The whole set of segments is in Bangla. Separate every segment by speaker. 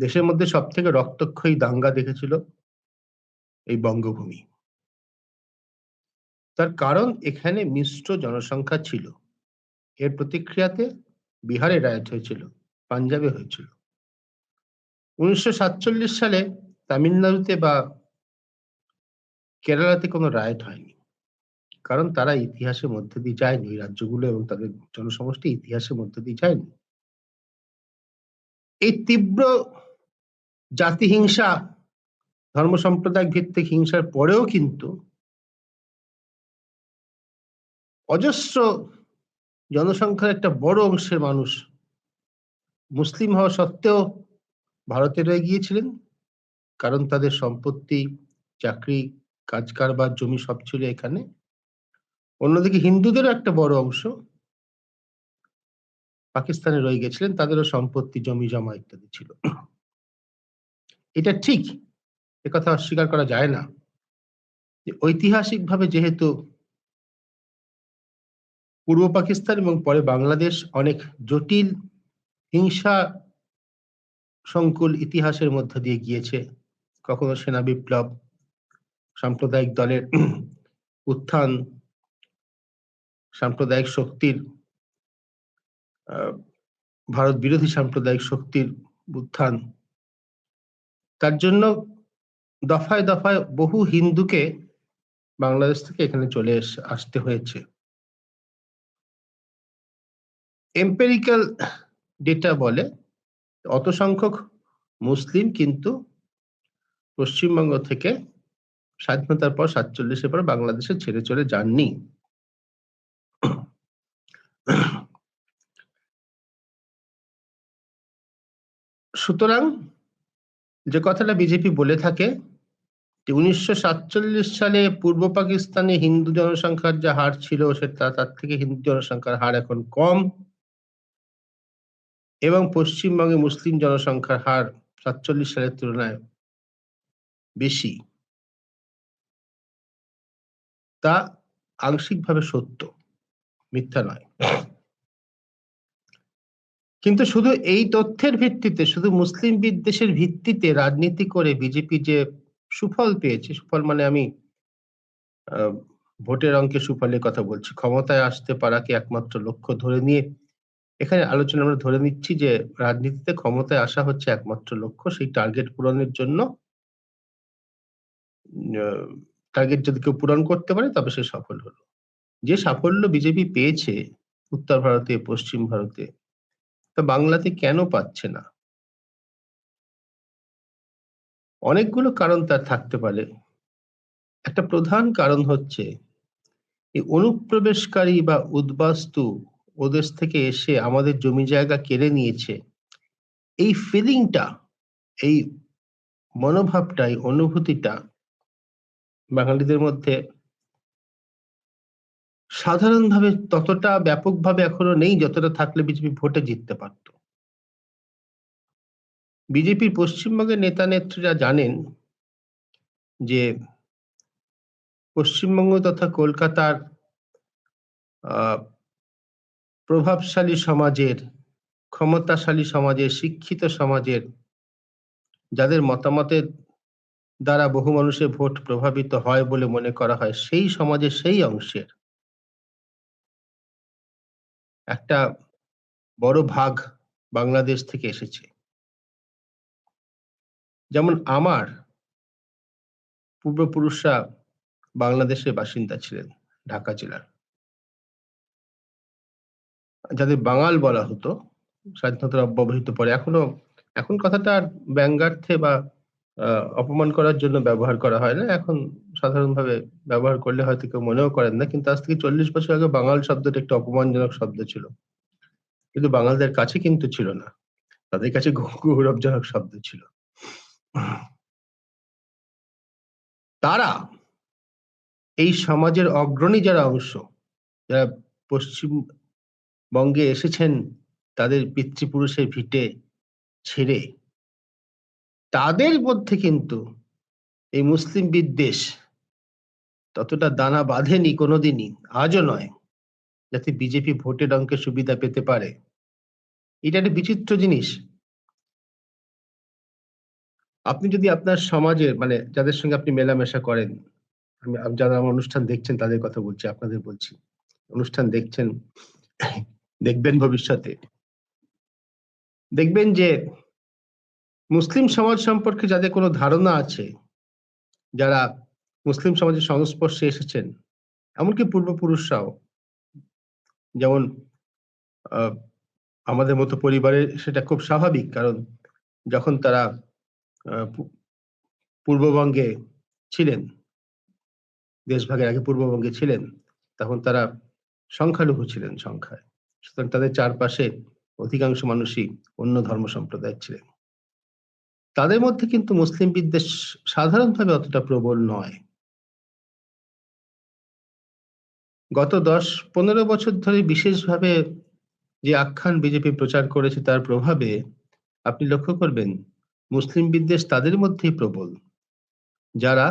Speaker 1: দেশের মধ্যে সব থেকে রক্তক্ষয়ী দাঙ্গা দেখেছিল এই বঙ্গভূমি। তার কারণ এখানে মিশ্র জনসংখ্যা ছিল। এর প্রতিক্রিয়াতে বিহারে রায়ত হয়েছিল, পাঞ্জাবে হয়েছিল। উনিশশো সালে তামিলনাড়ুতে বা কেরালাতে কোনো রায়ট হয়নি। কারণ তারা ইতিহাসের মধ্যে দিয়ে যায়নি, ওই রাজ্যগুলো এবং তাদের জনসমষ্টি ইতিহাসের মধ্যে দিয়ে যায়নি। এই তীব্র জাতিহিংসা ধর্ম সম্প্রদায় ভিত্তিক হিংসার পরেও কিন্তু অজস্র জনসংখ্যার একটা বড় অংশের মানুষ মুসলিম হওয়া সত্ত্বেও ভারতে রয়ে গিয়েছিলেন। কারণ তাদের সম্পত্তি, চাকরি কাজ কারবার জমি সব ছিল এখানে। অন্যদিকে হিন্দুদেরও একটা বড় অংশ পাকিস্তানে রয়ে গেছিলেন। তাদেরও সম্পত্তি, জমি, জমা ইত্যাদি ছিল। এটা ঠিক কথা অস্বীকার করা যায় না। ঐতিহাসিকভাবে যেহেতু পূর্ব পাকিস্তান এবং পরে বাংলাদেশ অনেক জটিল, হিংসা সংকুল ইতিহাসের মধ্য দিয়ে গিয়েছে, কখনো সেনা বিপ্লব, সাম্প্রদায়িক দলের উত্থান, সাম্প্রদায়িক শক্তির ভারত বিরোধী সাম্প্রদায়িক শক্তির উত্থান তার জন্য দফায় দফায় বহু হিন্দুকে বাংলাদেশ থেকে এখানে চলে আসতে হয়েছে। এম্পেরিক্যাল ডেটা বলে অত সংখ্যক মুসলিম কিন্তু পশ্চিমবঙ্গ থেকে স্বাধীনতার পর সাতচল্লিশের পর বাংলাদেশে ছেড়ে চলে যাননি। সুতরাং যে কথাটা বিজেপি বলে থাকে, যে উনিশশো সাতচল্লিশ সালে পূর্ব পাকিস্তানে হিন্দু জনসংখ্যার যে হার ছিল সেটা, তার থেকে হিন্দু জনসংখ্যার হার এখন কম এবং পশ্চিমবঙ্গে মুসলিম জনসংখ্যার হার সাতচল্লিশ সালের তুলনায় বেশি। তা আংশিকভাবে সত্য, মিথ্যা নয়। কিন্তু শুধু এই তথ্যের ভিত্তিতে, শুধু মুসলিম বিদ্বেষের ভিত্তিতে রাজনীতি করে বিজেপি যে সুফল পেয়েছে, সুফল মানে আমি ভোটের অঙ্কে সুফলের কথা বলছি, ক্ষমতায় আসতে পারাকে একমাত্র লক্ষ্য ধরে নিয়ে, এখানে আলোচনা আমরা ধরে নিচ্ছি যে রাজনীতিতে ক্ষমতায় আসা হচ্ছে একমাত্র লক্ষ্য, সেই টার্গেট পূরণের জন্য টার্গেট যদি কেউ পূরণ করতে পারে তবে সে সফল হলো। যে সাফল্য বিজেপি পেয়েছে, উত্তর ভারতে, পশ্চিম ভারতে তা বাংলাতে কেন পাচ্ছে না? অনেকগুলো কারণ তার থাকতে পারে। একটা প্রধান কারণ হচ্ছে, এই অনুপ্রবেশকারী বা উদ্বাস্তু ওদেশ থেকে এসে আমাদের জমি জায়গা কেড়ে নিয়েছে, এই ফিলিংটা এই মনোভাবটা, এই অনুভূতিটা বাঙালিদের মধ্যে সাধারণভাবে ততটা ব্যাপকভাবে এখনও নেই যতটা থাকলে বিজেপি ভোটে জিততে পারত। বিজেপির পশ্চিমবঙ্গের নেতা নেত্রীরা জানেন যে পশ্চিমবঙ্গ তথা কলকাতার প্রভাবশালী সমাজের, ক্ষমতাশালী সমাজের, শিক্ষিত সমাজের যাদের মতামতের দ্বারা বহু মানুষের ভোট প্রভাবিত হয় বলে মনে করা হয়, সেই সমাজের সেই অংশের একটা বড় ভাগ বাংলাদেশ থেকে এসেছে। যেমন আমার পূর্বপুরুষরা বাংলাদেশের বাসিন্দা ছিলেন ঢাকা জেলার। যাদের বাঙাল বলা হতো স্বাধীনতার অব্যবহিত পরে। এখনও, এখন কথাটা ব্যঙ্গার্থে বা অপমান করার জন্য ব্যবহার করা হয় না। এখন সাধারণভাবে ব্যবহার করলে হয়তো কেউ মনেও করেন না, কিন্তু আজ থেকে চল্লিশ বছর আগে বাঙাল শব্দটা একটু অপমানজনক শব্দ ছিল। কিন্তু বাঙালদের কাছে কিন্তু ছিল না। তাদের কাছে গৌরবজনক শব্দ ছিল। তারা এই সমাজের অগ্রণী যারা অংশ, যারা পশ্চিমবঙ্গে এসেছেন, তাদের পিতৃপুরুষের ভিটে ছেড়ে তাদের মধ্যে কিন্তু এই মুসলিম বিদ্বেষ ততটা দানা বাঁধেনি কোনোদিনই আজও নয় যাতে বিজেপি ভোটের অঙ্কে সুবিধা পেতে পারে এটা একটা বিচিত্র জিনিস আপনি যদি আপনার সমাজের মানে যাদের সঙ্গে আপনি মেলামেশা করেন, আমি যারা আমার অনুষ্ঠান দেখছেন তাদের কথা বলছি, আপনাদের বলছি। অনুষ্ঠান দেখছেন, দেখবেন ভবিষ্যতে। দেখবেন যে মুসলিম সমাজ সম্পর্কে যাদের কোনো ধারণা আছে, যারা মুসলিম সমাজের সংস্পর্শে এসেছেন, এমনকি পূর্বপুরুষরাও যেমন আমাদের মতো পরিবারে সেটা খুব স্বাভাবিক। কারণ যখন তারা পূর্ববঙ্গে ছিলেন দেশভাগের আগে পূর্ববঙ্গে ছিলেন, তখন তারা সংখ্যালঘু ছিলেন সংখ্যায়। সুতরাং তাদের চারপাশে অধিকাংশ মানুষই অন্য ধর্ম সম্প্রদায়ের ছিলেন। তাদের মধ্যে কিন্তু মুসলিম বিদ্বেষ সাধারণভাবে অতটা প্রবল নয়। গত দশ পনেরো বছর ধরে বিশেষভাবে যে আখ্যান বিজেপি প্রচার করেছে তার প্রভাবে আপনি লক্ষ্য করবেন, মুসলিম বিদ্বেষ তাদের মধ্যেই প্রবল। যারা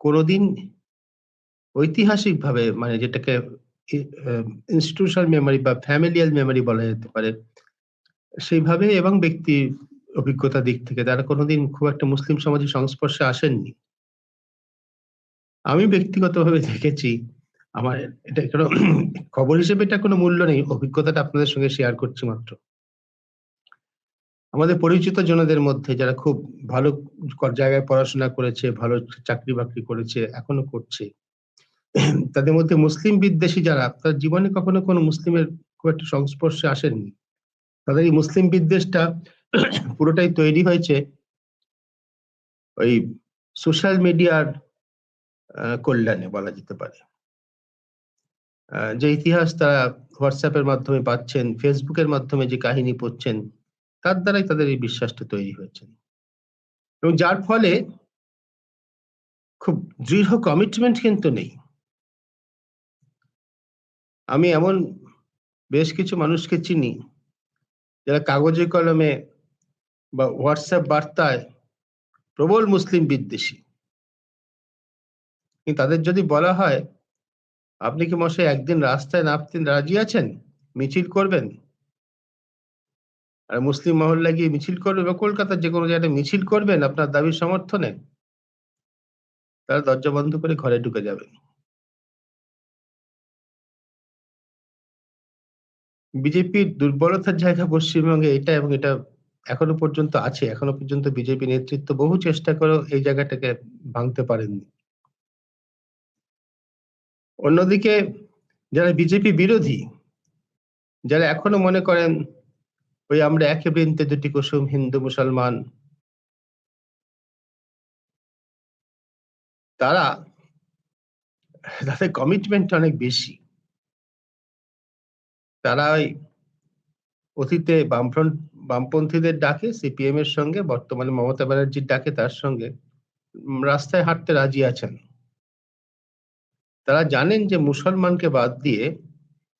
Speaker 1: কোনোদিন ঐতিহাসিকভাবে মানে যেটাকে ইনস্টিটিউশনাল মেমোরি বা ফ্যামিলিয়াল মেমোরি বলা যেতে পারে। সেইভাবে এবং ব্যক্তির অভিজ্ঞতার দিক থেকে তারা কোনোদিন খুব একটা মুসলিম সমাজের সংস্পর্শে আসেননি। আমি ব্যক্তিগতভাবে দেখেছি আমার এটা খবর হিসেবে এটা কোনো মূল্য নেই। অভিজ্ঞতাটা আপনাদের সঙ্গে শেয়ার করছি মাত্র। আমাদের পরিচিত জনদের মধ্যে যারা খুব ভালো জায়গায় পড়াশোনা করেছে, ভালো চাকরি-বাকরি করেছে, এখনও করছে। তাদের মধ্যে মুসলিম বিদ্বেষী যারা তার জীবনে কখনো কোনো মুসলিমের খুব একটা সংস্পর্শে আসেননি। তাদের এই মুসলিম বিদ্বেষটা পুরোটাই তৈরি হয়েছে ওই সোশ্যাল মিডিয়ার কল্যাণে বলা যেতে পারে। যে ইতিহাস তারা হোয়াটসঅ্যাপের মাধ্যমে পাচ্ছেন, ফেসবুকের মাধ্যমে যে কাহিনী পড়ছেন, তার দ্বারাই তাদের এই বিশ্বাসটা তৈরি হয়েছে। এবং যার ফলে খুব দৃঢ় কমিটমেন্ট কিন্তু নেই। আমি এমন বেশ কিছু মানুষকে চিনি, যারা কাগজে কলমে বা হোয়াটসঅ্যাপ বার্তায় প্রবল মুসলিম বিদ্বেষী। তাদের যদি বলা হয়, "আপনি কি মশাই একদিন রাস্তায় নামতে রাজি আছেন? মিছিল করবেন?" আর মুসলিম মহল্লায় গিয়ে মিছিল করবে বা কলকাতার যে কোনো জায়গায় মিছিল করবেন আপনার দাবির সমর্থনে? তারা দরজা বন্ধ করে ঘরে ঢুকে যাবেন। বিজেপির দুর্বলতার জায়গা পশ্চিমবঙ্গে এটা এবং এটা এখনও পর্যন্ত আছে। এখনও পর্যন্ত বিজেপি নেতৃত্ব বহু চেষ্টা করেও এই জায়গাটাকে ভাঙতে পারেননি। অন্যদিকে যারা বিজেপি বিরোধী, যারা এখনও মনে করেন ওই আমরা একে বৃন্তে দুটি কুসুম হিন্দু মুসলমান তারা তাদের কমিটমেন্ট অনেক বেশি। তারা ওই অতীতে বামফ্রন্ট বামপন্থীদের ডাকে সিপিএম এর সঙ্গে, বর্তমানে মমতা ব্যানার্জির ডাকে তার সঙ্গে রাস্তায় হাঁটতে রাজি আছেন। তারা জানেন যে মুসলমানকে বাদ দিয়ে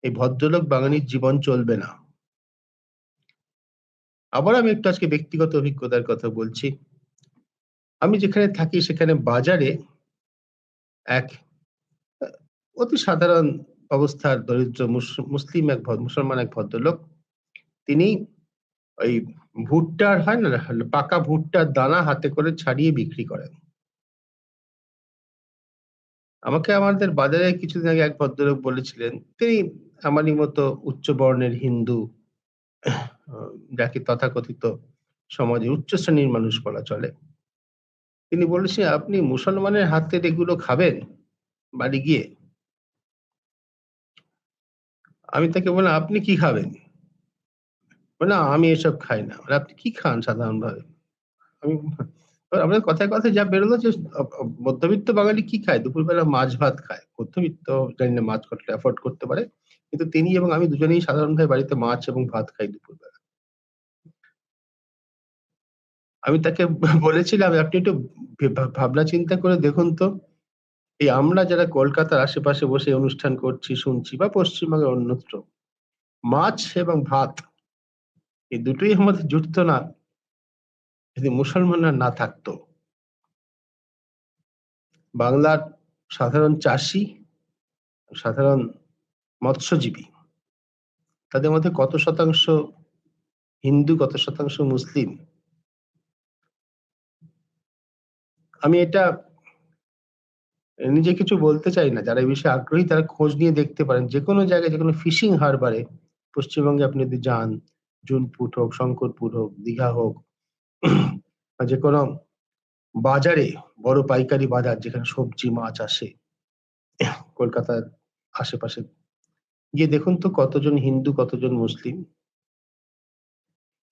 Speaker 1: এই ভদ্রলোক বাঙালির জীবন চলবে না। আবার আমি একটু আজকে ব্যক্তিগত অভিজ্ঞতার কথা বলছি। আমি যেখানে থাকি সেখানে বাজারে এক অতি সাধারণ অবস্থার দরিদ্র মুস, মুসলিম এক মুসলমান এক ভদ্রলোক। তিনি ওই ভুট্টার হয় না? পাকা ভুট্টার দানা হাতে করে ছাড়িয়ে বিক্রি করেন। আমাকে আমাদের বাজারে কিছুদিন আগে এক ভদ্রলোক বলেছিলেন, তিনি আমারই মতো উচ্চ বর্ণের হিন্দু, যাকে তথাকথিত সমাজে উচ্চ শ্রেণির মানুষ বলা চলে। তিনি বলেছেন, "আপনি মুসলমানের হাতের এগুলো খাবেন বাড়ি গিয়ে?" আমি তাকে বললাম, "আপনি কি খাবেন?" "না আমি এসব খাই না।" "আপনি কি খান সাধারণভাবে?" আমি আমাদের কথায়, কথায় যা বেরোলো যে মধ্যবিত্ত বাঙালি কি খায়? দুপুরবেলা মাছ ভাত খায়। মধ্যবিত্ত জানি না মাছ কতটা অ্যাফোর্ড করতে পারে। কিন্তু তিনি এবং আমি দুজনেই সাধারণভাবে বাড়িতে মাছ এবং ভাত খাই দুপুরবেলা। আমি তাকে বলেছিলাম, "আপনি একটু ভাবনা চিন্তা করে দেখুন তো, এই আমরা যারা কলকাতার আশেপাশে বসে অনুষ্ঠান করছি, শুনছি বা পশ্চিমবঙ্গের অন্যত্র, মাছ এবং ভাত এই দুটোই আমাদের জুটতো না। যদি মুসলমানরা না থাকতো। বাংলার সাধারণ চাষী, সাধারণ মৎস্যজীবী, তাদের মধ্যে কত শতাংশ হিন্দু, কত শতাংশ মুসলিম? আমি এটা নিজে কিছু বলতে চাই না। যারা এই বিষয়ে আগ্রহী তারা খোঁজ নিয়ে দেখতে পারেন। যে কোনো জায়গায় যে কোনো ফিশিং হারবারে পশ্চিমবঙ্গে আপনি যদি যান জুনপুট হোক শঙ্করপুর হোক, দীঘা হোক যে কোনো বাজারে বড় পাইকারি বাজার যেখানে সবজি, মাছ আসে, কলকাতার আশেপাশে। গিয়ে দেখুন তো কতজন হিন্দু, কতজন মুসলিম।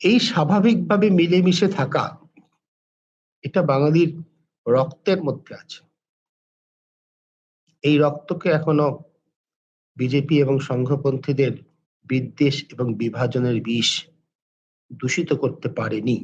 Speaker 1: এই স্বাভাবিকভাবে মিলেমিশে থাকা এটা বাঙালির রক্তের মধ্যে আছে। এই রক্তকে এখনও বিজেপি এবং সংঘপন্থীদের বিদ্বেষ এবং বিভাজনের বিষ দূষিত করতে পারেনি।